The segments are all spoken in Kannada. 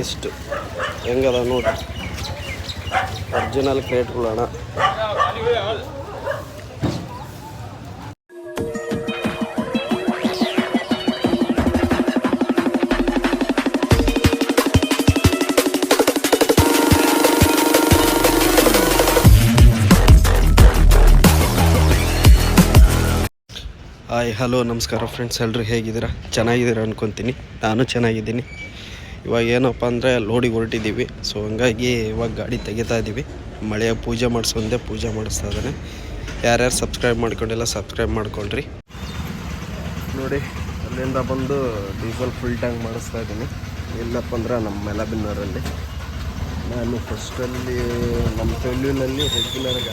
ವೇಸ್ಟ್ ಹೆಂಗದ ನೋಡಿ ಒರಿಜಿನಲ್ ಕ್ರೇಟ್ಗಳಣ ಹಾಯ್ ಹಲೋ ನಮಸ್ಕಾರ ಫ್ರೆಂಡ್ಸ್ ಎಲ್ಲರೂ ಹೇಗಿದ್ದೀರಾ? ಚೆನ್ನಾಗಿದ್ದೀರಾ ಅನ್ಕೊತೀನಿ. ನಾನು ಚೆನ್ನಾಗಿದ್ದೀನಿ. ಇವಾಗ ಏನಪ್ಪ ಅಂದರೆ ಲೋಡಿಗೆ ಹೊರಟಿದ್ದೀವಿ. ಸೊ ಹಂಗಾಗಿ ಇವಾಗ ಗಾಡಿ ತೆಗಿತಾ ಇದ್ದೀವಿ. ಮಳೆಯ ಪೂಜೆ ಮಾಡಿಸೋಂದೆ ಪೂಜೆ ಮಾಡಿಸ್ತಾ ಇದ್ದಾನೆ. ಯಾರ್ಯಾರು ಸಬ್ಸ್ಕ್ರೈಬ್ ಮಾಡ್ಕೊಂಡಿಲ್ಲ ಸಬ್ಸ್ಕ್ರೈಬ್ ಮಾಡ್ಕೊಳ್ರಿ. ನೋಡಿ, ಅಲ್ಲಿಂದ ಬಂದು ಡೀಸೆಲ್ ಫುಲ್ ಟ್ಯಾಂಕ್ ಮಾಡಿಸ್ತಾ ಇದ್ದೀನಿ. ಇಲ್ಲಪ್ಪ ಅಂದ್ರೆ ನಮ್ಮ ಮೆಲಬಿನ್ನೂರಲ್ಲಿ. ನಾನು ಫಸ್ಟಲ್ಲಿ ನಮ್ಮ ಫೆಲ್ಯೂನಲ್ಲಿ ರೆಗ್ಯುಲರಾಗಿ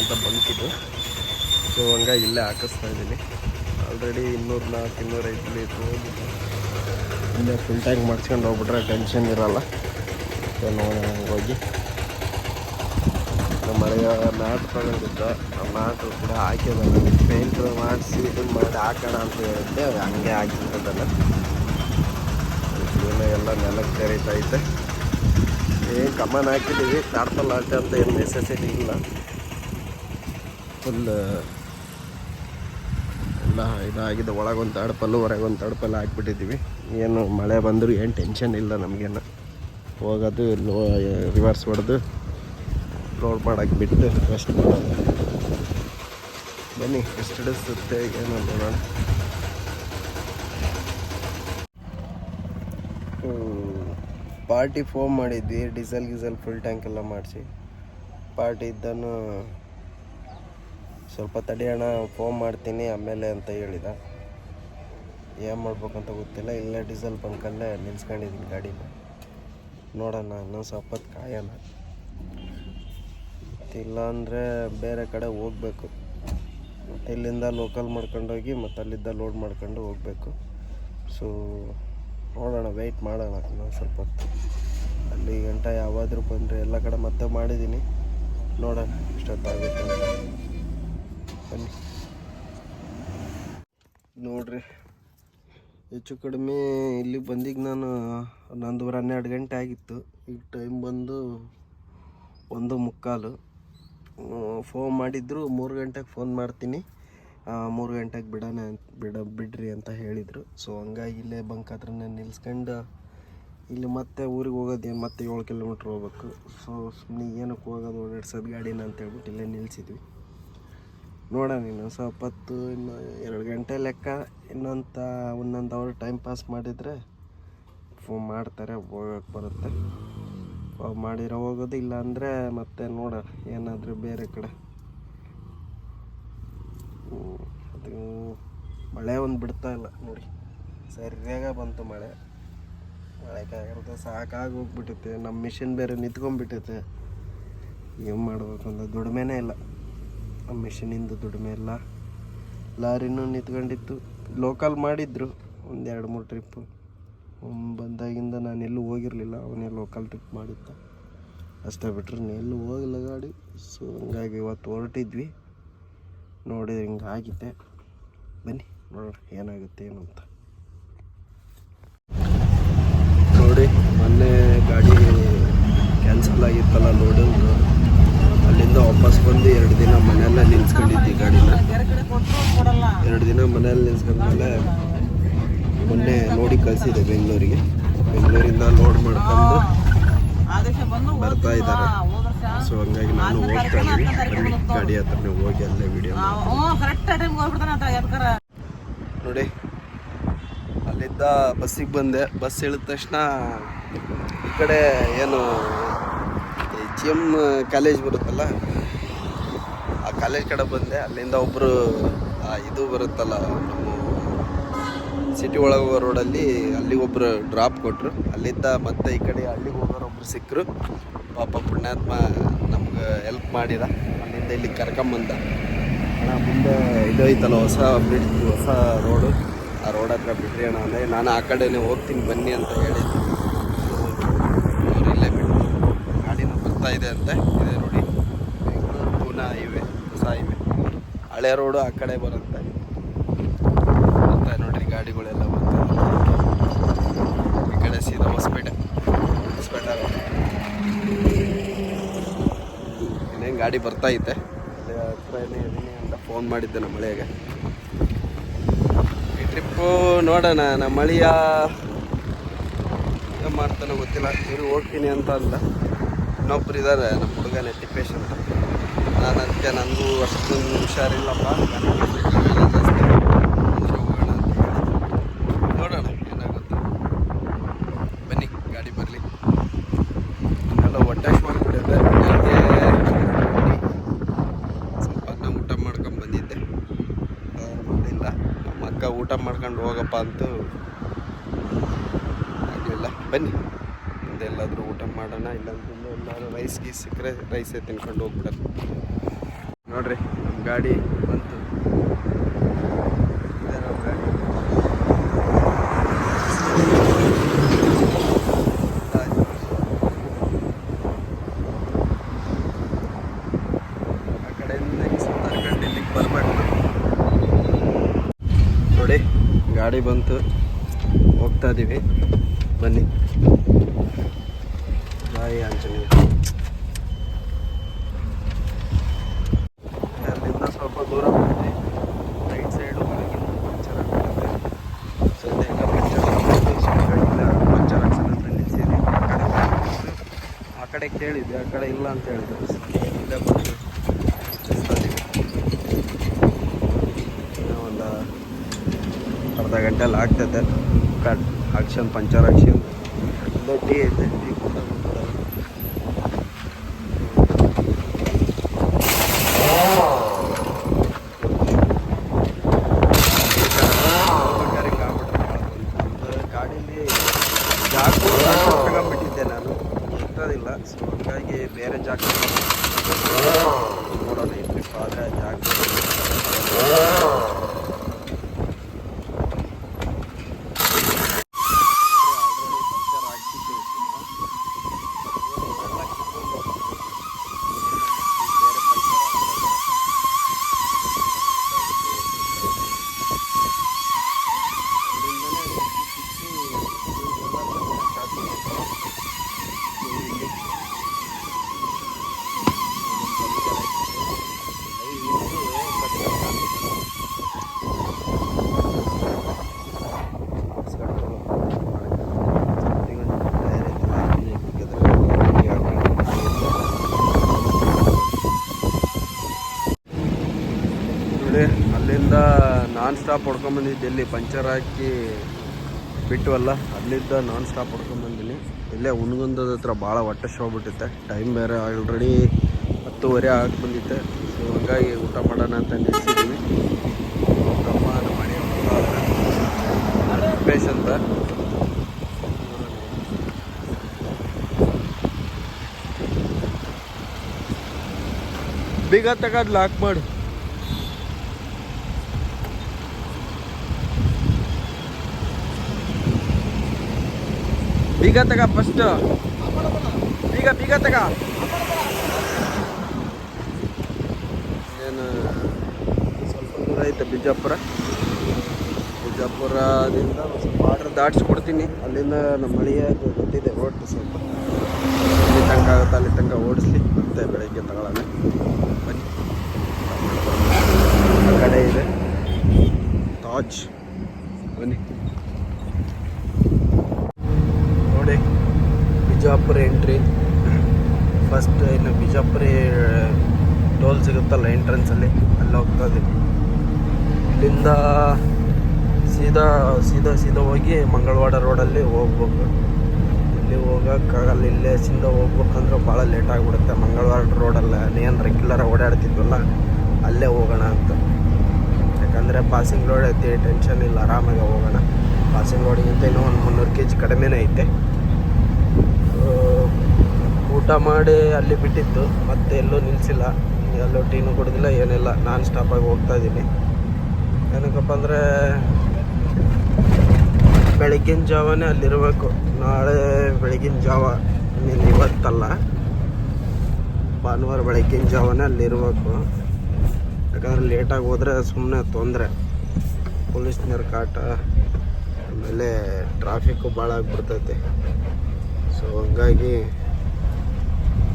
ಅಂತ ಬಂಕಿದ್ದು ಸೊ ಹಂಗಾಗಿ ಇಲ್ಲೇ ಹಾಕಿಸ್ತಾ ಇದ್ದೀನಿ. ಆಲ್ರೆಡಿ ಇನ್ನೂರು ನಾಲ್ಕು ಇನ್ನೂರೈದು ಲೀಟ್ರ್ ಇಲ್ಲೇ ಫುಲ್ ಟ್ಯಾಂಕ್ ಮಾಡಿಸ್ಕೊಂಡು ಹೋಗ್ಬಿಟ್ರೆ ಟೆನ್ಷನ್ ಇರೋಲ್ಲ. ಸೊ ನೋಡೋಣ ಹಂಗೆ ಹೋಗಿ. ಮಳೆಯ ಮ್ಯಾಟ್ ತಗೊಂಡಿದ್ದ. ಆ ಮ್ಯಾಟ್ ಕೂಡ ಹಾಕಿದ್ದಾನೆ ಪೇಂಟ್ ಮಾಡಿಸಿ ಇದನ್ನು ಮಾಡಿ ಹಾಕೋಣ ಅಂತ ಹೇಳಿದ್ದೆ. ಹಂಗೆ ಹಾಕಿದ್ದಲ್ಲ ಏನೋ ಎಲ್ಲ ನೆಲಕ್ಕೆ ಕರೀತೈತೆ ಏನು ಕಮಾನ್ ಹಾಕಿದ್ದೀವಿ. ತಾಡ್ಪಲ್ ಹಾಕಿ ಅಂತ ಏನು ನೆಸೆಸಿಟಿ ಇಲ್ಲ. ಫುಲ್ ಎಲ್ಲ ಇದಾಗಿದೆ. ಒಳಗೊಂದು ತಡಪಲ್ಲು, ಹೊರಗೊಂದು ತಡಪಲ್ಲು ಹಾಕ್ಬಿಟ್ಟಿದ್ದೀವಿ. ಏನು ಮಳೆ ಬಂದರೂ ಏನು ಟೆನ್ಷನ್ ಇಲ್ಲ ನಮಗೇನು. ಹೋಗೋದು, ಲೋ ರಿವರ್ಸ್ ಹೊಡೆದು ಲೋಡ್ ಮಾಡೋಕ್ಕೆ ಬಿಟ್ಟು ರೆಸ್ಟ್ ಮಾಡೋದು. ಬನ್ನಿ ಎಷ್ಟು ಹಿಡಿಸುತ್ತೆ ಏನು ನೋಡೋಣ ಪಾರ್ಟಿ ಫೋನ್ ಮಾಡಿದ್ವಿ ಡೀಸೆಲ್ ಗೀಸೆಲ್ ಫುಲ್ ಟ್ಯಾಂಕ್ ಎಲ್ಲ ಮಾಡಿಸಿ. ಪಾರ್ಟಿ ಇದ್ದನು ಸ್ವಲ್ಪ ತಡಿಯೋಣ ಫೋನ್ ಮಾಡ್ತೀನಿ ಆಮೇಲೆ ಅಂತ ಹೇಳಿದ. ಏನು ಮಾಡ್ಬೇಕಂತ ಗೊತ್ತಿಲ್ಲ. ಇಲ್ಲೇ ಡೀಸೆಲ್ ಬಂಕಲ್ಲೇ ನಿಲ್ಸ್ಕೊಂಡಿದ್ದೀನಿ ಗಾಡಿನ. ನೋಡೋಣ ಇನ್ನೊಂದು ಸ್ವಲ್ಪ ಕಾಯೋಣ. ಮತ್ತಿಲ್ಲ ಅಂದರೆ ಬೇರೆ ಕಡೆ ಹೋಗ್ಬೇಕು. ಇಲ್ಲಿಂದ ಲೋಕಲ್ ಮಾಡ್ಕೊಂಡೋಗಿ ಮತ್ತು ಅಲ್ಲಿಂದ ಲೋಡ್ ಮಾಡ್ಕೊಂಡು ಹೋಗಬೇಕು. ಸೊ ನೋಡೋಣ ವೆಯ್ಟ್ ಮಾಡೋಣ ಇನ್ನೊಂದು ಸ್ವಲ್ಪ ಹೊತ್ತು. ಅಲ್ಲಿ ಗಂಟ ಯಾವಾದರೂ ಬಂದರೆ ಎಲ್ಲ ಕಡೆ ಮತ್ತೆ ಮಾಡಿದ್ದೀನಿ ನೋಡೋಣ ಇಷ್ಟೊತ್ತಾಗುತ್ತೆ. ಬನ್ನಿ. ನೋಡ್ರಿ. ಹೆಚ್ಚು ಕಡಿಮೆ ಇಲ್ಲಿ ಬಂದಿಗೆ ನಾನು ಹನ್ನೊಂದುವರೆ ಹನ್ನೆರಡು ಗಂಟೆ ಆಗಿತ್ತು. ಈಗ ಟೈಮ್ ಬಂದು ಒಂದು ಮುಕ್ಕಾಲು. ಫೋನ್ ಮಾಡಿದ್ರು, ಮೂರು ಗಂಟೆಗೆ ಫೋನ್ ಮಾಡ್ತೀನಿ. ಮೂರು ಗಂಟೆಗೆ ಬಿಡೋಣ ಬಿಡ, ಬಿಡ್ರಿ ಅಂತ ಹೇಳಿದರು. ಸೊ ಹಂಗಾಗಿ ಇಲ್ಲೇ ಬಂಕ್ ಹತ್ರನೇ ನಿಲ್ಸ್ಕೊಂಡು ಇಲ್ಲಿ ಮತ್ತೆ ಊರಿಗೆ ಹೋಗೋದೇನು ಮತ್ತೆ ಏಳು ಕಿಲೋಮೀಟ್ರ್ ಹೋಗ್ಬೇಕು. ಸೊ ಸುಮ್ಮನೆ ಏನಕ್ಕೆ ಹೋಗೋದು, ಓಡಾಡ್ಸೋದು, ಗಾಡಿನ ಅಂತ ಹೇಳ್ಬಿಟ್ಟು ಇಲ್ಲೇ ನಿಲ್ಸಿದ್ವಿ. ನೋಡೋಣ ಇನ್ನೊಂದು ಸ್ವಲ್ಪ ಹೊತ್ತು, ಇನ್ನು ಎರಡು ಗಂಟೆ ಲೆಕ್ಕ, ಇನ್ನೊಂದು ಒಂದೊಂದು ಅವರ್ ಟೈಮ್ ಪಾಸ್ ಮಾಡಿದರೆ ಫೋನ್ ಮಾಡ್ತಾರೆ ಹೋಗಕ್ಕೆ ಬರುತ್ತೆ. ಮಾಡಿರೋ ಹೋಗೋದು ಇಲ್ಲ ಅಂದರೆ ಮತ್ತೆ ನೋಡೋಣ ಏನಾದರೂ ಬೇರೆ ಕಡೆ. ಅದು ಮಳೆ ಒಂದು ಬಿಡ್ತಾ ಇಲ್ಲ ನೋಡಿ. ಸರಿಯಾಗ ಬಂತು ಮಳೆ. ಮಳೆಗಾಗಿರೋದು ಸಾಕಾಗಿ ಹೋಗ್ಬಿಟ್ಟೈತೆ ನಮ್ಮ ಮಿಷಿನ್ ಬೇರೆ ನಿಂತ್ಕೊಂಡ್ಬಿಟ್ಟೈತೆ ಏನು ಮಾಡಬೇಕು ಅಂತ, ದುಡಿಮೆನೇ ಇಲ್ಲ. ಮಿಷಿನಿಂದ ದುಡಿಮೆ ಇಲ್ಲ ಲಾರಿನೂ ನಿಂತ್ಕೊಂಡಿತ್ತು. ಲೋಕಲ್ ಮಾಡಿದ್ರು. ಒಂದು ಎರಡು ಮೂರು ಟ್ರಿಪ್ಪು ಬಂದಾಗಿಂದ ನಾನು ಎಲ್ಲೂ ಹೋಗಿರಲಿಲ್ಲ. ಅವನೇ ಲೋಕಲ್ ಟ್ರಿಪ್ ಮಾಡಿದ್ದ. ಅಷ್ಟೇ ಬಿಟ್ರೆ ಎಲ್ಲೂ ಹೋಗಿಲ್ಲ ಗಾಡಿ. ಸೊ ಹಂಗಾಗಿ ಇವತ್ತು ಹೊರಟಿದ್ವಿ. ನೋಡಿ ಹಿಂಗೆ ಆಗಿದೆ. ಬನ್ನಿ, ನೋಡೋಣ ಏನಾಗುತ್ತೆ ಏನು ಅಂತ. ನೋಡಿ, ಮೊನ್ನೆ ಗಾಡಿ ಕ್ಯಾನ್ಸಲ್ ಆಗಿತ್ತಲ್ಲ ಲೋಡಿಂಗ್ ಅಲ್ಲಿಂದ ವಾಪಸ್ ಬಂದು ಎರಡು ದಿನ ಮನೆಯಲ್ಲೇ ನಿಲ್ಸ್ಕೊಂಡಿದ್ದಿ ಗಾಡಿನ. ಎರಡು ದಿನ ಮನೆಯಲ್ಲಿ ನಿಲ್ಸ್ಕೊಂಡ್ಮೇಲೆ ಮೊನ್ನೆ ನೋಡಿ ಕಳಿಸಿದೆ ಬೆಂಗಳೂರಿಗೆ. ಬೆಂಗಳೂರಿಂದ ಲೋಡ್ ಮಾಡ್ಕೊಂಡು ಬರ್ತಾ ಇದ್ದಾರೆ. ಸೊ ಹಂಗಾಗಿ ನಾನು ಹೋಗ್ತಾ ಇದ್ದೀನಿ. ಬನ್ನಿ ಗಾಡಿ ಹತ್ರನೇ ಹೋಗಿ ಅಲ್ಲೇ ವಿಡಿಯೋ ನೋಡಿ ಅಲ್ಲಿದ್ದ ಬಸ್ಸಿಗೆ ಬಂದೆ. ಬಸ್ ಇಳಿದ ತಕ್ಷಣ ಈ ಕಡೆ ಏನು ಜಿ ಎಂ ಕಾಲೇಜ್ ಬರುತ್ತಲ್ಲ? ಆ ಕಾಲೇಜ್ ಕಡೆ ಬಂದೆ, ಅಲ್ಲಿಂದ ಒಬ್ಬರು ಇದು ಬರುತ್ತಲ್ಲ, ನಮ್ಮ ಸಿಟಿ ಒಳಗೆ ಹೋಗೋ ರೋಡಲ್ಲಿ ಅಲ್ಲಿ ಒಬ್ಬರು ಡ್ರಾಪ್ ಕೊಟ್ಟರು ಅಲ್ಲಿಂದ ಮತ್ತೆ ಈ ಕಡೆ ಅಲ್ಲಿಗೆ ಹೋಗೋರು ಒಬ್ಬರು ಸಿಕ್ಕರು ಪಾಪ ಪುಣ್ಯಾತ್ಮ ನಮ್ಗೆ ಹೆಲ್ಪ್ ಮಾಡಿದ. ಅಲ್ಲಿಂದ ಇಲ್ಲಿ ಕರ್ಕೊಂಬಂದ ಅಣ್ಣ, ಮುಂದೆ ಇದು ಐತಲ್ಲ, ಹೊಸ ಬ್ರಿಡ್ಜ್ ಹೊಸ ರೋಡು ಆ ರೋಡ್ ಹತ್ರ ಬಿಡ್ರಿ ಅಣ್ಣ ಅಂದರೆ ನಾನು ಆ ಕಡೆನೇ ಹೋಗ್ತೀನಿ, ಬನ್ನಿ ಅಂತ ಹೇಳಿದ್ದೆ ಅವ್ರು ಇಲ್ಲೇ ಬಿಟ್ಟು ಬರ್ತಾ ಇದೆ ಅಂತೆ. ಇದೆ ನೋಡಿ. ಬೆಂಗಳೂರು, ಪೂನಾ ಹೈವೇ ಹೊಸ ಹೈವೇ ಹಳೆ ರೋಡು ಆ ಕಡೆ ಬರುತ್ತೆ. ಬರ್ತಾ ನೋಡ್ರಿ, ಗಾಡಿಗಳೆಲ್ಲ ಬರ್ತಾ ಕಡೆ ಸೀದಾ ಹೊಸಪೇಟೆ. ಹೊಸಪೇಟೆ ಇನ್ನೇನು ಗಾಡಿ ಬರ್ತಾ ಹತ್ರ ಹತ್ರನೇ ಇದೀನಿ ಅಂತ ಫೋನ್ ಮಾಡಿದ್ದೆ ನಮ್ಮ ಮಳೆಗೆ ಈ ಟ್ರಿಪ್ಪು ನೋಡೋಣ, ನಮ್ಮ ಮಳೆಯ ಏನು ಮಾಡ್ತಾನೋ ಗೊತ್ತಿಲ್ಲ. ಇವರು ಹೋಗ್ತೀನಿ ಅಂತ ಅಂದ. ಇನ್ನೊಬ್ರು ಇದ್ದಾರೆ ನಮ್ಮ ಹುಡುಗನೇ ಟಿಪ್ಪೇಶ್ ಅಂತ ನಾನು ಅದಕ್ಕೆ ನನಗೂ ಅಷ್ಟೊಂದು ಹುಷಾರಿಲ್ಲಪ್ಪ ನನಗೆ ಕಾಲೆಲ್ಲ ಜಾಸ್ತಿ. ಅಂದ್ರೆ ಹೋಗೋಣ ಅಂತ ಹೇಳಿದೆ. ನೋಡೋಣ ಏನಾಗುತ್ತೆ ಬನ್ನಿ ಗಾಡಿ ಬರಲಿ ಎಲ್ಲ ಹೊಟ್ಟೆ ಮಾಡಿಬಿಟ್ಟಿದೆ ಬೆಳಗ್ಗೆ ಸ್ವಲ್ಪ ಅನ್ನ ಊಟ ಮಾಡ್ಕೊಂಡು ಬಂದಿದ್ದೆ ಅವ್ರು ಮಾಡಿಲ್ಲ ನಮ್ಮ ಅಕ್ಕ ಊಟ ಮಾಡ್ಕೊಂಡು ಹೋಗಪ್ಪ ಅಂತೂ ಆಗಲಿಲ್ಲ ಬನ್ನಿ ಮುಂದೆ ಎಲ್ಲಾದರೂ ಊಟ ಮಾಡೋಣ ಇಲ್ಲಾಂತಂದ್ರೆ ಎಲ್ಲಾದ್ರೂ ರೈಸ್ ಗೀಸ್ ಸಿಕ್ಕರೆ ರೈಸೇ ತಿನ್ಕೊಂಡು ಹೋಗ್ಬಿಡೋದು. ನೋಡ್ರಿ ನಮ್ಮ ಗಾಡಿ ಬಂತು. ನೋಡಿ, ಗಾಡಿ ಬಂತು. ಹೋಗ್ತಾ ಇದ್ದೀವಿ ಬನ್ನಿ. ಬಾಯಿ ಆಂಜನೇಯ ಅಲ್ಲಿಂದ ಸ್ವಲ್ಪ ದೂರ ಬಂದಿದ್ವಿ ರೈಟ್ ಸೈಡು ಒಳಗಿಂದ ಪಂಚರ್ ಆಗ್ಬಿಟ್ಟಿದೆ ಸದ್ಯ ಈಗ ಪಂಚರ್ ಆಗ್ಬಿಟ್ಟು ಸ್ವಲ್ಪ ಇಲ್ಲ ಪಂಚರ್ ಹಾಕ್ಸೋಣ ನಿಲ್ಸಿದ್ವಿ ಆ ಕಡೆ ಕೇಳಿದ್ವಿ ಆ ಕಡೆ ಇಲ್ಲ ಅಂತ ಹೇಳಿದ್ರು ಇಲ್ಲೇ ಬಂದು ಚಲಿಸ್ತಾ ಇದೀವಿ ಇನ್ನೂ ಒಂದು ಅರ್ಧ ಗಂಟೆಲಿ ಆಗ್ತೈತೆ ಕಟ್ ಹಾಕ್ಸ್ಕೊಂಡು ಪಂಚರ್ ಹಾಕ್ಸ್ಕೊಂಡು ಇಲ್ಲೇ ಟೀ ಐತೆ ಹೊಡ್ಕೊಂಬಂದಿದ್ದೆ ಎಲ್ಲಿ ಪಂಚರ್ ಹಾಕಿ ಬಿಟ್ಟವಲ್ಲ ಅಲ್ಲಿದ್ದ ನಾನ್ ಸ್ಟಾಪ್ ಹೊಡ್ಕೊಂಬಂದಿನಿ ಇಲ್ಲೇ ಉಣ್ಗುಂದದ ಹತ್ರ ಭಾಳ ಹೊಟ್ಟೆ ಶೋಗ್ಬಿಟ್ಟಿತ್ತೆ ಟೈಮ್ ಬೇರೆ ಆಲ್ರೆಡಿ ಹತ್ತುವರೆ ಆಗಿ ಬಂದಿತ್ತೆ. ಸೊ ಹಂಗಾಗಿ ಊಟ ಮಾಡೋಣ ಅಂತ ನಿಲ್ಸಿದ್ವಿ ನಮ್ಮ ಮನೆ ಉಪೇಶ್ ಅಂತ. ಬೀಗ ತಗದ್ ಲಾಕ್ ಮಾಡು. ಬೀಗ ತಗ ಫಸ್ಟ್ ಬೀಗ ಬೀಗ ತಗ ಏನು, ಸ್ವಲ್ಪ ದೂರ ಐತೆ ಬಿಜಾಪುರ. ಬಿಜಾಪುರದಿಂದ ಸ್ವಲ್ಪ ಆರ್ಡ್ರ್ ದಾಟಿಸ್ಕೊಡ್ತೀನಿ. ಅಲ್ಲಿಂದ ನಮ್ಮ ಮಳೆಯ ಗೊತ್ತಿದೆ ರೋಡ್ ಸ್ವಲ್ಪ. ಅಲ್ಲಿ ತನಕ ಆಗುತ್ತೆ, ಅಲ್ಲಿ ತನಕ ಓಡಿಸ್ಲಿ. ಮತ್ತೆ ಬೆಳಗ್ಗೆ ತಗೊಳ್ಳೋಣ. ಬನ್ನಿ. ಕಡೆ ಇದೆ. ತಾಜ್ ಬನ್ನಿ ನೋಡಿ ಬಿಜಾಪುರ ಎಂಟ್ರಿ ಫಸ್ಟ್ ಇನ್ನು ಬಿಜಾಪುರ ಟೋಲ್ ಸಿಗುತ್ತಲ್ಲ ಎಂಟ್ರೆನ್ಸಲ್ಲಿ ಅಲ್ಲಿ? ಹೋಗ್ತಾ ಇದ್ದೀವಿ. ಇಲ್ಲಿಂದ ಸೀದಾ ಸೀದಾ ಸೀದಾ ಹೋಗಿ ಮಂಗಳವಾಡ ರೋಡಲ್ಲಿ ಹೋಗ್ಬೇಕು. ಇಲ್ಲಿ ಹೋಗೋಕ್ಕಾಗಲ್ಲ, ಇಲ್ಲೇ ಸಿಂದ ಹೋಗ್ಬೇಕಂದ್ರೆ ಭಾಳ ಲೇಟ್ ಆಗಿಬಿಡುತ್ತೆ. ಮಂಗಳವಾಡ ರೋಡಲ್ಲ ಏನು ರೆಗ್ಯುಲರ್ ಓಡಾಡ್ತಿದ್ವಲ್ಲ, ಅಲ್ಲೇ ಹೋಗೋಣ ಅಂತ. ಯಾಕಂದರೆ ಪಾಸಿಂಗ್ ರೋಡ್ ಐತಿ ಟೆನ್ಷನ್ ಇಲ್ಲ, ಆರಾಮಾಗಿ ಹೋಗೋಣ. ಪಾಸಿಂಗ್ ರೋಡಿಗಿಂತ ಇನ್ನೂ ಒಂದು ಮುನ್ನೂರು ಕೆ ಜಿ ಕಡಿಮೆನೇ ಐತೆ. ಊಟ ಮಾಡಿ ಅಲ್ಲಿ ಬಿಟ್ಟಿತ್ತು ಮತ್ತೆ ಎಲ್ಲೂ ನಿಲ್ಲಿಸಿಲ್ಲ ಎಲ್ಲೂ ಟೀನು ಕುಡ್ದಿಲ್ಲ, ಏನಿಲ್ಲ. ನಾನ್ ಸ್ಟಾಪಾಗಿ ಹೋಗ್ತಾ ಇದ್ದೀನಿ. ಏನಕ್ಕಪ್ಪ ಅಂದರೆ, ಬೆಳಗಿನ ಜಾವನೇ ಅಲ್ಲಿರಬೇಕು. ನಾಳೆ ಬೆಳಗಿನ ಜಾವ. ನೀನು ಇವತ್ತಲ್ಲ. ಭಾನುವಾರ ಬೆಳಗಿನ ಜಾವನೇ ಅಲ್ಲಿರಬೇಕು. ಯಾಕಂದರೆ ಲೇಟಾಗಿ ಹೋದರೆ ಸುಮ್ಮನೆ ತೊಂದರೆ. ಪೊಲೀಸ್ನವ್ರ ಕಾಟ ಆಮೇಲೆ ಟ್ರಾಫಿಕ್ಕು ಭಾಳ ಆಗಿಬಿಡ್ತೈತೆ. ಸೊ ಹಂಗಾಗಿ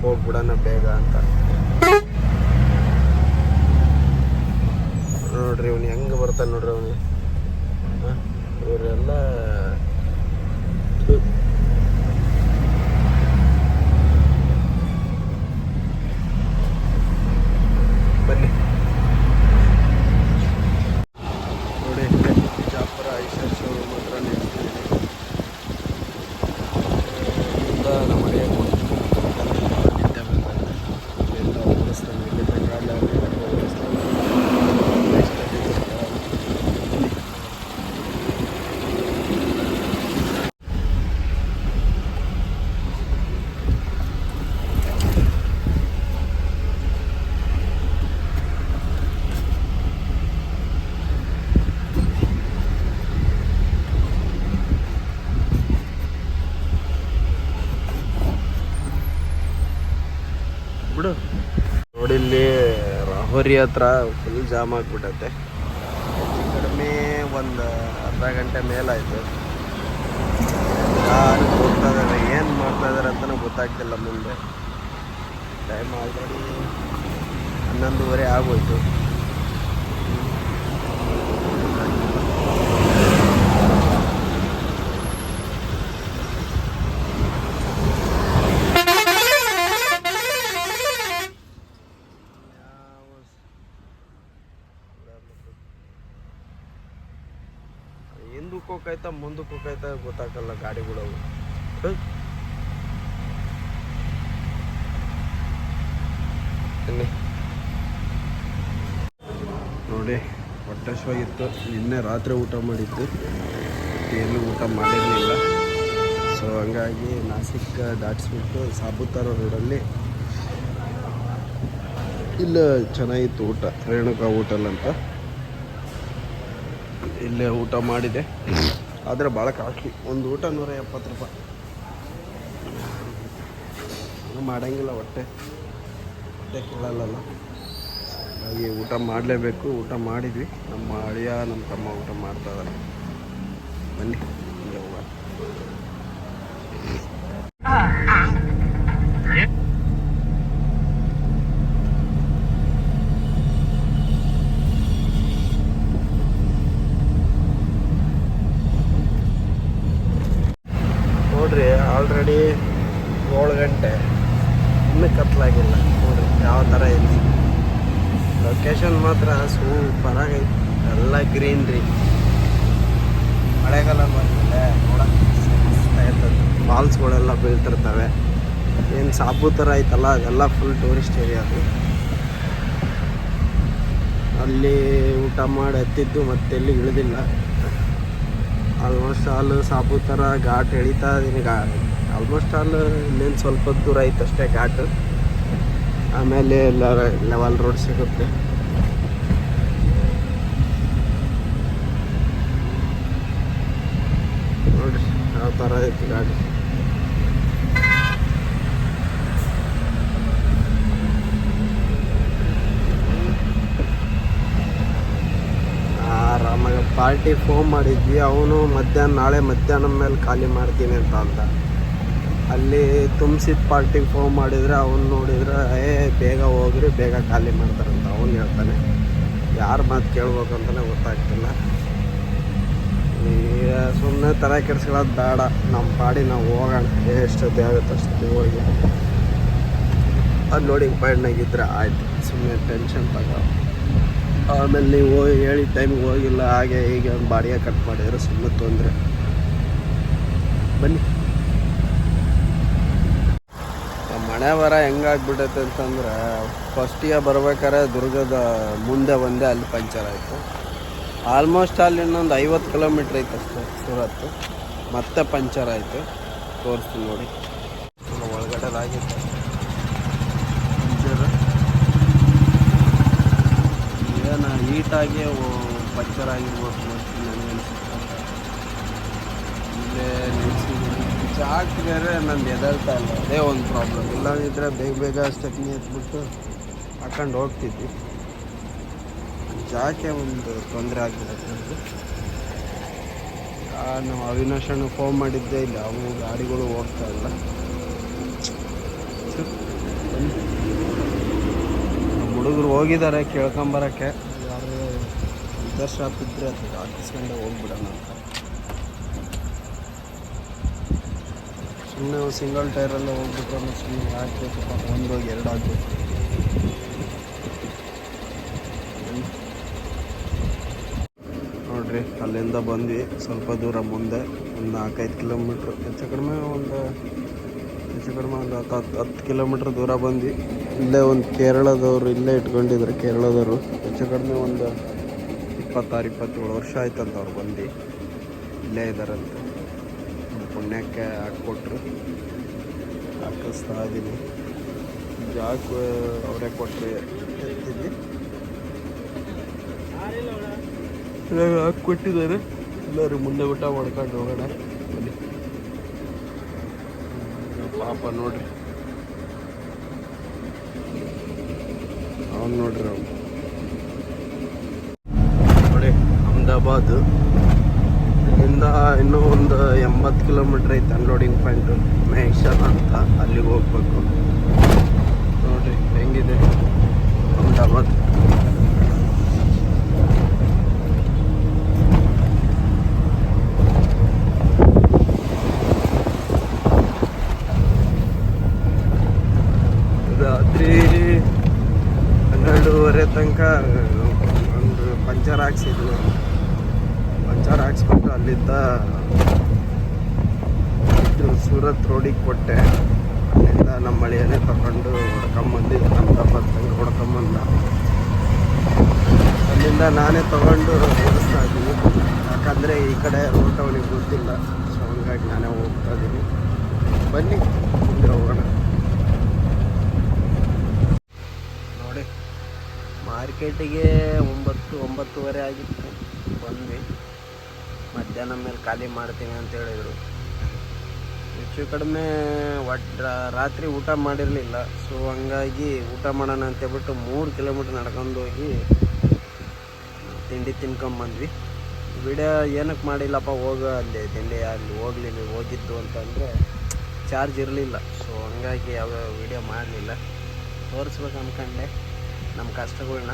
ಹೋಗ್ಬಿಡೋಣ ಬೇಗ ಅಂತ. ನೋಡ್ರಿ ಇವನು ಹೆಂಗೆ ಬರ್ತಾನೆ ನೋಡ್ರಿ ಅವನು. ಇವರೆಲ್ಲ ಬನ್ನಿ ನೋಡಿ ಬಿಜಾಪುರ ಐಶ್ವರ್ ಶೋರೂಮ್ ಹತ್ರ ನಿಲ್ಸಿದ್ದೀನಿ ಇಲ್ಲಿಂದ ನಮ್ಮ ಮನೆಗೆ ನಿದ್ದೆ ಬಂದಾಗ ಇಲ್ಲಿಂದ ಓಡಿಸ್ತಾನೆ ಇಲ್ಲಿಂದ ಗಾಡಿ ಓಡಿಸ್ತಾನೆ Next ಅಲ್ಲಿ ಬಿಡು ನೋಡಿ ಇಲ್ಲಿ ರಾಹೋರಿ ಹತ್ರ ಫುಲ್ ಜಾಮ್ ಆಗಿಬಿಟ್ಟೈತೆ ಕಡಿಮೆ ಒಂದು ಅರ್ಧ ಗಂಟೆ ಮೇಲಾಯಿತು. ಯಾರು ಹೋಗ್ತಾ ಏನು ಮಾಡ್ತಾ ಇದ್ದಾರೆ ಅಂತಲೂ ಗೊತ್ತಾಗ್ತಿಲ್ಲ ಮುಂದೆ. ಟೈಮ್ ಆಲ್ರೆಡಿ ಹನ್ನೊಂದುವರೆ ಆಗೋಯ್ತು. ಹೋಗ್ತೈತ ಮುಂದಕ್ಕೆ ಹೋಗ್ತೈತ ಗೊತ್ತಾಗಲ್ಲ ಗಾಡಿಗಳು. ನೋಡಿ ಹೊಟ್ಟೆ ಇತ್ತು ನಿನ್ನೆ ರಾತ್ರಿ ಊಟ ಮಾಡಿದ್ದು. ಏನು ಊಟ ಮಾಡಿರಲಿಲ್ಲ. ಸೊ ಹಂಗಾಗಿ ನಾಸಿಕ್ ದಾಟಿಸ್ಬಿಟ್ಟು ಸಾಬುತಾರ ರೋಡಲ್ಲಿ ಇಲ್ಲ ಚೆನ್ನಾಗಿತ್ತು ಊಟ, ರೇಣುಕಾ ಹೋಟೆಲ್ ಅಂತ. ಇಲ್ಲೇ ಊಟ ಮಾಡಿದೆ. ಆದರೆ ಭಾಳ ಕಾಸ್ಟ್ಲಿ ಒಂದು ಊಟ ನೂರ ಎಪ್ಪತ್ತು ರೂಪಾಯಿ. ಮಾಡೋಂಗಿಲ್ಲ ಹೊಟ್ಟೆ. ಹೊಟ್ಟೆ ಕೇಳಲ್ಲಲ್ಲ. ಹಾಗೆ ಊಟ ಮಾಡಲೇಬೇಕು. ಊಟ ಮಾಡಿದ್ವಿ. ನಮ್ಮ ಅಳಿಯ, ನಮ್ಮ ತಮ್ಮ ಊಟ ಮಾಡ್ತಾ ಇದ್ದಾರೆ ಬನ್ನಿ ಹಿಂಗೆ ಹೋಗೋಣ ನೋಡ್ರಿ ಆಲ್ರೆಡಿ ಏಳು ಗಂಟೆ. ಇನ್ನೂ ಕತ್ಲಾಗಿಲ್ಲ. ನೋಡಿ, ಯಾವ ಥರ ಇದೆ. ಲೊಕೇಶನ್ ಮಾತ್ರ ಸೂಪರ್ ಆಗೈತೆ ಎಲ್ಲ ಗ್ರೀನ್ರಿ ಮಳೆಗಾಲ ಬಂದಿದೆ ನೋಡೋಕ್ಕೆ ಫಾಲ್ಸ್ಗಳೆಲ್ಲ ಬೀಳ್ತಿರ್ತವೆ. ಏನು ಸಾಬು ಥರ ಐತಲ್ಲ, ಅದೆಲ್ಲ ಫುಲ್ ಟೂರಿಸ್ಟ್ ಏರಿಯಾ ಅಲ್ಲಿ ಊಟ ಮಾಡಿ ಹತ್ತಿದ್ದು ಮತ್ತೆ ಇಳಿದಿಲ್ಲ. ಆಲ್ಮೋಸ್ಟ್ ಆಲ್ ಥರ ಘಾಟ್ ಎಳಿತಾ ಇದೀನಿ. ಆಲ್ಮೋಸ್ಟ್ ಆಲ್ ಇನ್ನೇನು ಸ್ವಲ್ಪ ದೂರ ಐತೆ ಅಷ್ಟೇ ಘಾಟ್. ಆಮೇಲೆ ಎಲ್ಲ ಲೆವೆಲ್ ರೋಡ್ ಸಿಗುತ್ತೆ. ನೋಡ್ರಿ ಯಾವ ಥರ ಐತಿ ಗಾಡಿ ಪಾರ್ಟಿ ಫೋನ್ ಮಾಡಿದ್ವಿ. ಅವನು ಮಧ್ಯಾಹ್ನ, ನಾಳೆ ಮಧ್ಯಾಹ್ನ ಮೇಲೆ ಖಾಲಿ ಮಾಡ್ತೀನಿ ಅಂತ ಅಂದ. ಅಲ್ಲಿ ತುಂಬಿಸಿದ ಪಾರ್ಟಿಗೆ ಫೋನ್ ಮಾಡಿದರೆ ಅವನು ನೋಡಿದ್ರೆ, ಏ, ಬೇಗ ಹೋಗ್ರಿ, ಬೇಗ ಖಾಲಿ ಮಾಡ್ತಾರಂತ ಅವನು ಹೇಳ್ತಾನೆ. ಯಾರ ಮಾತು ಕೇಳ್ಬೇಕಂತಲೇ ಗೊತ್ತಾಗ್ತಿಲ್ಲ. ಈಗ ಸುಮ್ಮನೆ ತಲೆ ಕೆಡ್ಸ್ಕೊಳ್ಳೋದು ಬೇಡ ನಮ್ಮ ಪಾಡಿ ನಾವು ಹೋಗೋಣ. ಎಷ್ಟೊತ್ತೆ ಆಗುತ್ತೆ ಅಷ್ಟೊತ್ತಿಗೆ ಹೋಗಿ. ಅದು ನೋಡಿ ಪಾಯಿಂಟ್ನಾಗಿದ್ದರೆ ಆಯಿತು. ಸುಮ್ಮನೆ ಟೆನ್ಷನ್ ತಗೋ ಆಮೇಲೆ ನೀವು ಹೋಗಿ ಹೇಳಿದ ಟೈಮ್ಗೆ ಹೋಗಿಲ್ಲ, ಹಾಗೆ ಹೀಗೆ ಒಂದು ಬಾಡಿಗೆ ಕಟ್ ಮಾಡಿದ್ರೆ ಸುಮ್ಮನೆ ತೊಂದರೆ. ಬನ್ನಿ ನಮ್ಮ ಮನೆ ಬರ ಹೆಂಗಾಗ್ಬಿಟ್ಟೈತೆ ಅಂತಂದ್ರೆ ಫಸ್ಟಿಗೆ ಬರ್ಬೇಕಾದ್ರೆ ದುರ್ಗದ ಮುಂದೆ ಒಂದೇ ಅಲ್ಲಿ ಪಂಚರ್ ಆಯಿತು. ಆಲ್ಮೋಸ್ಟ್ ಅಲ್ಲಿ ಇನ್ನೊಂದು ಐವತ್ತು ಕಿಲೋಮೀಟ್ರ್ ಐತೆ ಅಷ್ಟೇ ಸೂರತ್ತು. ಮತ್ತೆ ಪಂಚರ್ ಆಯಿತು. ತೋರಿಸ್ತೀನಿ ನೋಡಿ. ಒಳಗಡೆ ಆಗಿತ್ತು ಪಂಚರ್ ಏನು ಹೀಟಾಗಿ ಪಂಚರ್ ಆಗಿರ್ಬೋದು ನನಗೆ ಅನ್ಸುತ್ತೆ ಇಲ್ಲೇ ಜಾಕ್ ಬೇರೆ ನಂದು ಎದಳ್ತಾ ಇಲ್ಲ. ಅದೇ ಒಂದು ಪ್ರಾಬ್ಲಮ್ ಇಲ್ಲಾಂದಿದ್ರೆ ಬೇಗ ಬೇಗ ಸ್ಟೆಪ್ನಿ ಎತ್ಬಿಟ್ಟು ಹಾಕೊಂಡು ಹೋಗ್ತಿದ್ವಿ. ಜಾಕೆ ಒಂದು ತೊಂದರೆ ಆಗಿದೆ ನನಗೆ. ಆ, ನಾವು ಅವಿನಾಶ್ ಅಣ್ಣ ಫೋನ್ ಮಾಡಿದ್ದೇ ಇಲ್ಲ. ಅವು ಗಾಡಿಗಳು ಹೋಗ್ತಾ ಇಲ್ಲ. ನಮ್ಮ ಹುಡುಗರು ಹೋಗಿದ್ದಾರೆ ಕೇಳ್ಕೊಂಬರಕ್ಕೆ ಯಾರು ಇದ್ದರೆ ಶಾಪ್ ಇದ್ದರೆ ಅದು ಹಾಕಿಸ್ಕೊಂಡೆ ಹೋಗ್ಬಿಡೋಣ ಅಂತ. ಸುಮ್ಮನೆ ಸಿಂಗಲ್ ಟೈರಲ್ಲೇ ಹೋಗ್ಬಿಟ್ರೆ ಸುಮ್ಮನೆ ಹಾಕ್ಬೇಕಪ್ಪ ಹೋಗಿ ಎರಡು ಹಾಕ್ಬೇಕು ನೋಡ್ರಿ, ಅಲ್ಲಿಂದ ಬಂದ್ವಿ. ಸ್ವಲ್ಪ ದೂರ ಮುಂದೆ, ಒಂದು ನಾಲ್ಕೈದು ಕಿಲೋಮೀಟ್ರ್. ಹೆಚ್ಚು ಕಡಿಮೆ ಒಂದು, ಹೆಚ್ಚು ಕಡಿಮೆ ಒಂದು ಹತ್ತು ಹತ್ತು ಹತ್ತು ಕಿಲೋಮೀಟ್ರ್ ದೂರ ಬಂದ್ವಿ. ಇಲ್ಲೇ ಒಂದು ಕೇರಳದವರು ಇಲ್ಲೇ ಇಟ್ಕೊಂಡಿದ್ರು, ಕೇರಳದವರು. ಹೆಚ್ಚು ಕಡಿಮೆ ಒಂದು ಇಪ್ಪತ್ತಾರು, ಇಪ್ಪತ್ತೇಳು ವರ್ಷ ಆಯ್ತಂತ ಅವ್ರು ಬಂದು ಇಲ್ಲೇ ಇದ್ದಾರಂತೆ ಪುಣ್ಯಕ್ಕೆ ಹಾಕ್ಕೊಟ್ರು. ಹಾಕಿಸ್ತಾ ಇದ್ದೀನಿ ಜಾಕ್ ಅವರೇ ಕೊಟ್ಟರೆ ಎತ್ತಿದ್ವಿ. ಇವಾಗ ಹಾಕ್ಕೊಟ್ಟಿದ್ದಾರೆ. ಎಲ್ಲರೂ ಮುಂದೆ ಊಟ ಮಾಡ್ಕೊಂಡು ಹೋಗೋಣ. ಬನ್ನಿ. ಪಾಪ ನೋಡ್ರಿ. ಅವನು ನೋಡ್ರಿ ನೋಡಿ, ಅಹಮದಾಬಾದ್. ಇಲ್ಲಿಂದ ಇನ್ನೂ ಒಂದು ಎಂಬತ್ತು ಕಿಲೋಮೀಟ್ರ್ ಐತೆ ಅನ್ಲೋಡಿಂಗ್ ಪಾಯಿಂಟ್ ಮೇಷನ್ ಅಂತ ಅಲ್ಲಿಗೆ ಹೋಗ್ಬೇಕು. ನೋಡಿರಿ ಹೆಂಗಿದೆ ಅಹಮದಾಬಾದ್ ರಾತ್ರಿ ಹನ್ನೆರಡೂವರೆ ತನಕ ಒಂದು ಪಂಚರ್ ಹಾಕ್ಸಿದ್ವಿ ಪಂಚರ್ ಹಾಕ್ಸ್ಬಿಟ್ಟು ಅಲ್ಲಿದ್ದ ಇದು ಸೂರತ್ ರೋಡಿಗೆ ಕೊಟ್ಟೆ ಅಲ್ಲಿಂದ ನಮ್ಮ ಮಳೆಯನ್ನೇ ತಗೊಂಡು ಹೊಡ್ಕೊಂಬಂದಿದ್ದೆ ನಮ್ಮ ತನಕ ಹೊಡ್ಕೊಂಬಂದ ಅಲ್ಲಿಂದ ನಾನೇ ತಗೊಂಡು ಓಡಿಸ್ತಾ ಇದ್ದೀನಿ. ಯಾಕಂದರೆ ಈ ಕಡೆ ರೋಡ್ ಅವನಿಗೆ ಗೊತ್ತಿಲ್ಲ. ಸೊ ಹಂಗಾಗಿ ನಾನೇ ಹೋಗ್ತಾ ಇದ್ದೀನಿ. ಬನ್ನಿ, ಮುಂದೆ ಹೋಗೋಣ. ನೋಡಿ ಮಾರ್ಕೆಟಿಗೆ ಒಂಬತ್ತು, ಒಂಬತ್ತುವರೆ ಆಗಿತ್ತು. ಬಂದ್ವಿ. ಮಧ್ಯಾಹ್ನ ಮೇಲೆ ಖಾಲಿ ಮಾಡ್ತೀನಿ ಅಂತ ಹೇಳಿದರು. ಹೆಚ್ಚು ಕಡಿಮೆ ಒಟ್ಟು ರಾತ್ರಿ ಊಟ ಮಾಡಿರಲಿಲ್ಲ. ಸೊ ಹಂಗಾಗಿ ಊಟ ಮಾಡೋಣ ಅಂತ ಹೇಳ್ಬಿಟ್ಟು ಮೂರು ಕಿಲೋಮೀಟ್ರ್ ನಡ್ಕೊಂಡು ಹೋಗಿ ತಿಂಡಿ ತಿನ್ಕೊಂಬಂದ್ವಿ. ವಿಡಿಯೋ ಏನಕ್ಕೆ ಮಾಡಿಲ್ಲಪ್ಪ, ಹೋಗ ಅಲ್ಲಿ, ತಿಂಡಿ ಅಲ್ಲಿ ಹೋಗ್ಲಿಲ್ಲ ಹೋಗಿದ್ದು ಅಂತಂದರೆ ಚಾರ್ಜ್ ಇರಲಿಲ್ಲ. ಸೊ ಹಂಗಾಗಿ ಯಾವ ವಿಡಿಯೋ ಮಾಡಲಿಲ್ಲ. ತೋರಿಸ್ಬೇಕು ಅಂದ್ಕೊಂಡೆ ನಮ್ಮ ಕಷ್ಟಗಳನ್ನ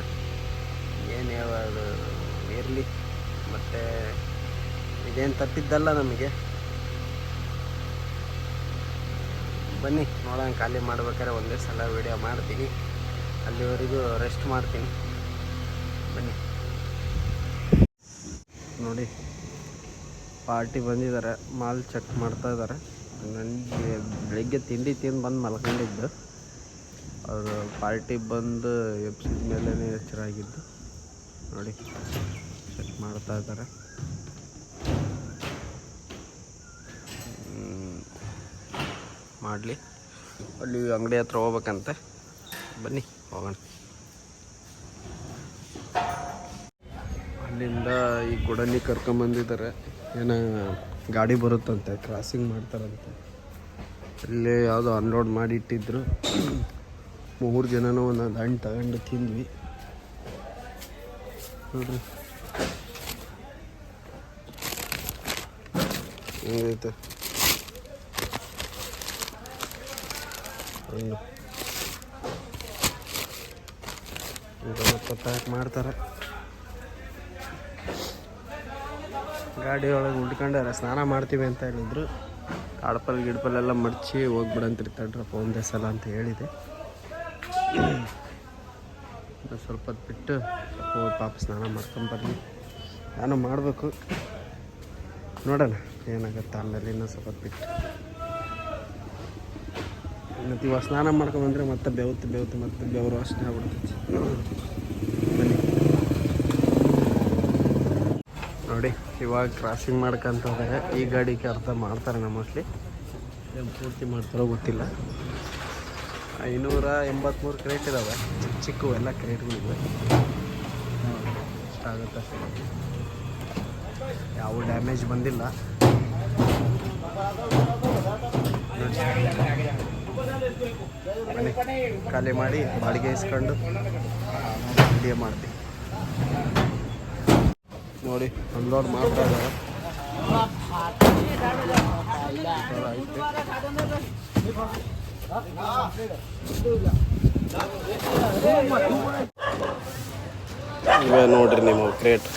ಏನು ಹೇಳೋದು ಇರಲಿ. ಮತ್ತು ಇದೇನು ತಪ್ಪಿದ್ದಲ್ಲ ನಮಗೆ. ಬನ್ನಿ, ನೋಡೋಣ, ಖಾಲಿ ಮಾಡ್ಬೇಕಾದ್ರೆ ಒಂದೇ ಸಲ ವಿಡಿಯೋ ಮಾಡ್ತೀನಿ. ಅಲ್ಲಿವರೆಗೂ ರೆಸ್ಟ್ ಮಾಡ್ತೀನಿ. ಬನ್ನಿ. ನೋಡಿ. ಪಾರ್ಟಿ ಬಂದಿದ್ದಾರೆ. ಮಾಲ್ ಚೆಕ್ ಮಾಡ್ತಾ ಇದ್ದಾರೆ. ನನಗೆ ಬೆಳಿಗ್ಗೆ ತಿಂಡಿ ತಿಂದು ಬಂದು ಮಲ್ಕೊಂಡಿದ್ದು. ಅವರು ಪಾರ್ಟಿ ಬಂದು ಎಬ್ಸಿದ ಮೇಲೇ ಎಚ್ಚರಾಗಿದ್ದು ನೋಡಿ ಚೆಕ್ ಮಾಡ್ತಾ ಇದ್ದಾರೆ. ಮಾಡಲಿ. ಅಲ್ಲಿ ಅಂಗಡಿ ಹತ್ರ ಹೋಗ್ಬೇಕಂತೆ. ಬನ್ನಿ, ಹೋಗೋಣ. ಅಲ್ಲಿಂದ ಈ ಗುಡಲ್ಲಿ ಕರ್ಕೊಂಬಂದಿದ್ದಾರೆ. ಏನೋ ಗಾಡಿ ಬರುತ್ತಂತೆ ಕ್ರಾಸಿಂಗ್ ಮಾಡ್ತಾರಂತೆ. ಇಲ್ಲಿ ಯಾವುದೋ ಅನ್ಲೋಡ್ ಮಾಡಿ ಇಟ್ಟಿದ್ರು ಮೂರು ಜನನೂ ಒಂದೊಂದು ಹಣ್ಣು ತಗೊಂಡು ತಿಂದ್ವಿ. ನೋಡ್ರಿ. ಹೆಂಗೈತೆ? ಹಣ್ಣು ಪ್ಯಾಕ್ ಮಾಡ್ತಾರೆ. ಗಾಡಿ ಒಳಗೆ ಉಟ್ಕೊಂಡಾರ, ಸ್ನಾನ ಮಾಡ್ತೀವಿ ಅಂತ ಹೇಳಿದ್ರು. ಕಾಡ್ಪಲ್ ಗಿಡ್ಪಲ್ಲೆಲ್ಲ ಮಡಚಿ ಹೋಗ್ಬಿಡಂತಿರ್ತಾಡ್ರಪ್ಪ ಒಂದೇ ಸಲ ಅಂತ ಹೇಳಿದೆ. ಸ್ವಲ್ಪ ಹೊತ್ತು ಬಿಟ್ಟು ಹೋಗಿ ಪಾಪ ಸ್ನಾನ ಮಾಡ್ಕೊಂಬರ್ಲಿ ನಾನು ಮಾಡಬೇಕು. ನೋಡೋಣ ಏನಾಗುತ್ತೆ ಆಮೇಲೆ ಇನ್ನೂ ಸ್ವಲ್ಪ ಹೊತ್ತು ಬಿಟ್ಟು. ಮತ್ತು ಇವಾಗ ಸ್ನಾನ ಮಾಡ್ಕೊಂಬಂದ್ರೆ ಮತ್ತೆ ಬೆವತ್ತು ಬೆವತ್ತು ಮತ್ತೆ ಬೆವರು ಅಷ್ಟೇ ಆಗ್ಬಿಡ್ತೈತಿ ಬನ್ನಿ ನೋಡಿ, ಇವಾಗ ಕ್ರಾಸಿಂಗ್ ಮಾಡ್ಕೊಂತ ಹೋದಾಗ ಈ ಗಾಡಿಗೆ ಅರ್ಥ ಮಾಡ್ತಾರೆ ನಮ್ಮ ಮೋಸ್ಟ್ಲಿ ಏನು ಪೂರ್ತಿ ಮಾಡ್ತಾರೋ ಗೊತ್ತಿಲ್ಲ. ಐನೂರ ಎಂಬತ್ತ್ಮೂರು ಕ್ರೇಟ್ ಇದ್ದಾವೆ ಚಿಕ್ಕ ಚಿಕ್ಕ ಎಲ್ಲ ಕ್ರೇಟ್ಗಳಿವೆ ಇಷ್ಟಾಗುತ್ತೆ ಯಾವ ಡ್ಯಾಮೇಜ್ ಬಂದಿಲ್ಲ. ಖಾಲಿ ಮಾಡಿ ಬಾಡಿಗೆ ಇಸ್ಕೊಂಡು ವಿಡಿಯೋ ಮಾಡ್ತೀವಿ ನೋಡಿ ಅನ್ಲೋಡ್ ಮಾಡ್ತಾ ಇದ್ದಾರೆ. ಇವೇ ನೋಡ್ರಿ ನಿಮ್ಮ ಕ್ರೇಟ್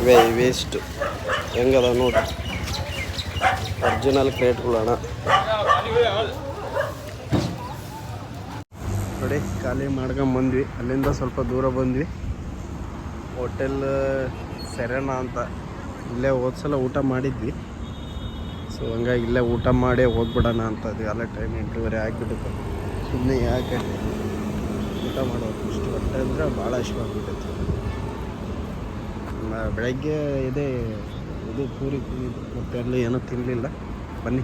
ಇವೇ ವೇಸ್ಟ್ ಹೆಂಗದ ನೋಡ್ರಿ? ಒರಿಜಿನಲ್ ಕ್ರೇಟ್ಗಳು ಅಣ್ಣ. ನೋಡಿ ಖಾಲಿ ಮಾಡ್ಕೊಂಡ್ ಬಂದ್ವಿ. ಅಲ್ಲಿಂದ ಸ್ವಲ್ಪ ದೂರ ಬಂದ್ವಿ. ಹೋಟೆಲ್, ಸೆರೆನಾ ಅಂತ. ಇಲ್ಲೇ ಹೋದ್ಸಲ ಊಟ ಮಾಡಿದ್ವಿ. ಸೊ ಹಂಗಾಗಿ ಇಲ್ಲೇ ಊಟ ಮಾಡಿ ಹೋಗ್ಬಿಡೋಣ ಅಂತ ಅದು ಎಲ್ಲ ಟೈಮ್ ಎಂಟೂವರೆ ಆಗಿಬಿಡುತ್ತೆ. ಸುಮ್ಮನೆ ಯಾಕೆ ಊಟ ಮಾಡೋದು? ಇಷ್ಟು ಹೊಟ್ಟೆ ಅಂದರೆ ಭಾಳ ಇಷ್ಟವಾಗ್ಬಿಟ್ಟೈತೆ ಬೆಳಗ್ಗೆ ಇದೆ, ಇದು ಪೂರಿ ತಿಂದಿದ್ದು. ಮತ್ತೆ ಅಲ್ಲಿ ಏನೂ ತಿನ್ನಲಿಲ್ಲ ಬನ್ನಿ.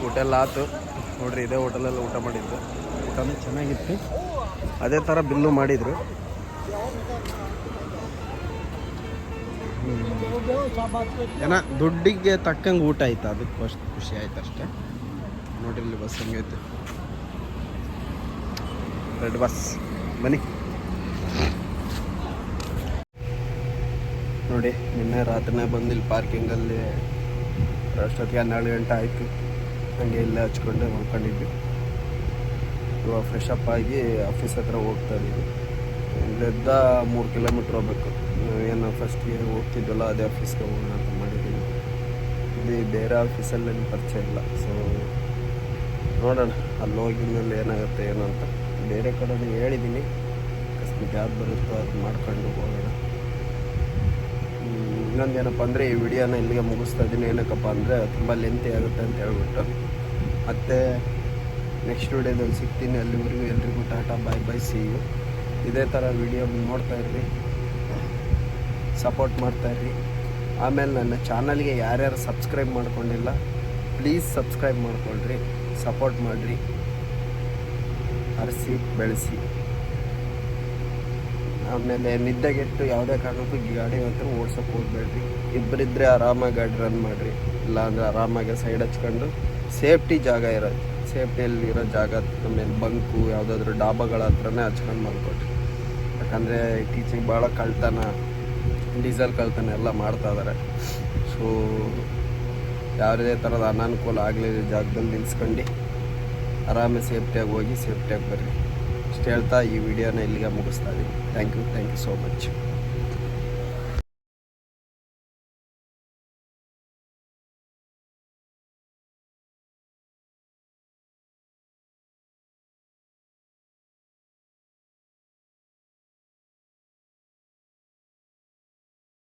ಹೋಟೆಲ್ ಆತು. ನೋಡ್ರಿ, ಇದೇ ಹೋಟೆಲಲ್ಲಿ ಊಟ ಮಾಡಿದ್ದು. ಊಟನೂ ಚೆನ್ನಾಗಿತ್ತು. ಅದೇ ಥರ ಬಿಲ್ಲು ಮಾಡಿದರು. ಏನ, ದುಡ್ಡಿಗೆ ತಕ್ಕಂಗೆ ಊಟ ಆಯ್ತು? ಅದಕ್ಕೆ ಫಸ್ಟ್ ಖುಷಿ ಆಯ್ತು ಅಷ್ಟೇ. ನೋಡಿ ಇಲ್ಲಿ ಬಸ್ ಹಂಗೈತೆ ರೆಡ್ ಬಸ್. ಬನ್ನಿ. ನೋಡಿ, ನಿನ್ನೆ ರಾತ್ರಿನೇ ಬಂದು ಇಲ್ಲಿ ಪಾರ್ಕಿಂಗಲ್ಲಿ, ಅಷ್ಟೊತ್ತಿಗೆ ಹನ್ನೆರಡು ಗಂಟೆ ಆಯಿತು. ಹಂಗೆ ಇಲ್ಲೇ ಹಚ್ಕೊಂಡು, ಮಲ್ಕೊಂಡಿದ್ವಿ. ಇವಾಗ ಫ್ರೆಶ್ ಅಪ್ ಆಗಿ ಆಫೀಸ್ ಹತ್ರ ಹೋಗ್ತಾ ಇದ್ದೀವಿ ಇಲ್ಲಿದ್ದ ಮೂರು ಕಿಲೋಮೀಟ್ರ್ ಹೋಗ್ಬೇಕು. ಏನು ಫಸ್ಟ್ಗೆ ಹೋಗ್ತಿದ್ದಲ್ಲ, ಅದೇ ಆಫೀಸ್ಗೆ ಹೋಗೋಣ ಅಂತ ಮಾಡಿದ್ದೀನಿ ಇಲ್ಲಿ ಬೇರೆ ಆಫೀಸಲ್ಲಿ ಏನು ಪರಿಚಯ ಇಲ್ಲ. ಸೊ ನೋಡೋಣ, ಅಲ್ಲಿ ಹೋಗಿದ್ಮೇಲೆ ಏನಾಗುತ್ತೆ, ಏನು ಅಂತ. ಬೇರೆ ಕಡೆ ಹೇಳಿದ್ದೀನಿ ಅಕಸ್ಮಾತ್ ಯಾವ್ದು ಬರುತ್ತೋ ಅದು ಮಾಡ್ಕೊಂಡು ಹೋಗೋಣ. ಇನ್ನೊಂದು ಏನಪ್ಪ ಅಂದರೆ, ಈ ವಿಡಿಯೋನ ಇಲ್ಲಿಗೆ ಮುಗಿಸ್ತಾ ಇದ್ದೀನಿ. ಏನಕ್ಕಪ್ಪ ಅಂದರೆ, ತುಂಬ ಲೆಂತಿ ಆಗುತ್ತೆ ಅಂತ ಹೇಳ್ಬಿಟ್ಟು. ಮತ್ತೆ ನೆಕ್ಸ್ಟ್ ವಿಡಿಯೋದಲ್ಲಿ ಸಿಗ್ತೀನಿ ಅಲ್ಲಿವರೆಗೂ ಎಲ್ರಿಗೂ tata bye bye see you ಇದೇ ಥರ ವಿಡಿಯೋ ನೋಡ್ತಾ ಇರ್ರಿ. ಸಪೋರ್ಟ್ ಮಾಡ್ತಾ ಇರ್ರಿ. ಆಮೇಲೆ ನನ್ನ ಚಾನಲ್ಗೆ ಯಾರ್ಯಾರು ಸಬ್ಸ್ಕ್ರೈಬ್ ಮಾಡ್ಕೊಂಡಿಲ್ಲ ಪ್ಲೀಸ್ ಸಬ್ಸ್ಕ್ರೈಬ್ ಮಾಡ್ಕೊಳ್ರಿ. ಸಪೋರ್ಟ್ ಮಾಡಿರಿ. ಹರಿಸಿ ಬೆಳೆಸಿ. ಆಮೇಲೆ ನಿದ್ದೆಗೆಟ್ಟು ಯಾವುದೇ ಕಾರಣಕ್ಕೂ ಗಾಡಿ ಹತ್ರ ಓಡ್ಸೋಕೆ ಹೋಗ್ಬೇಡ್ರಿ. ಇಬ್ಬರಿದ್ರೆ ಆರಾಮಾಗಿ ಗಾಡಿ ರನ್ ಮಾಡಿರಿ. ಇಲ್ಲಾಂದರೆ ಆರಾಮಾಗಿ ಸೈಡ್ ಹಚ್ಕೊಂಡು ಸೇಫ್ಟಿ ಜಾಗ ಇರೋದು. ಸೇಫ್ಟಿಯಲ್ಲಿ ಇರೋ ಜಾಗ ಮೇಲೆ ಬಂಕು, ಯಾವುದಾದ್ರೂ ಡಾಬಾಗಳ ಹತ್ರನೇ ಹಚ್ಕೊಂಡು ಮಾಡ್ಕೊಡ್ರಿ ಯಾಕಂದರೆ ಇತ್ತೀಚೆಗೆ ಭಾಳ ಕಳ್ತನ, ಡೀಸೆಲ್ ಕಳ್ತನ ಎಲ್ಲ ಮಾಡ್ತಾ ಇದ್ದಾರೆ ಸೊ ಯಾವುದೇ ಥರದ ಅನಾನುಕೂಲ ಆಗಲಿಲ್ಲ ಜಾಗದಲ್ಲಿ ನಿಲ್ಸ್ಕೊಂಡು ಆರಾಮೇ ಸೇಫ್ಟಿಯಾಗಿ ಹೋಗಿ, ಸೇಫ್ಟಿಯಾಗಿ ಬರ್ರಿ. ಇಷ್ಟು ಹೇಳ್ತಾ ಈ ವಿಡಿಯೋನ ಇಲ್ಲಿಗೆ ಮುಗಿಸ್ತಾ ಇದ್ದೀನಿ thank you thank you so much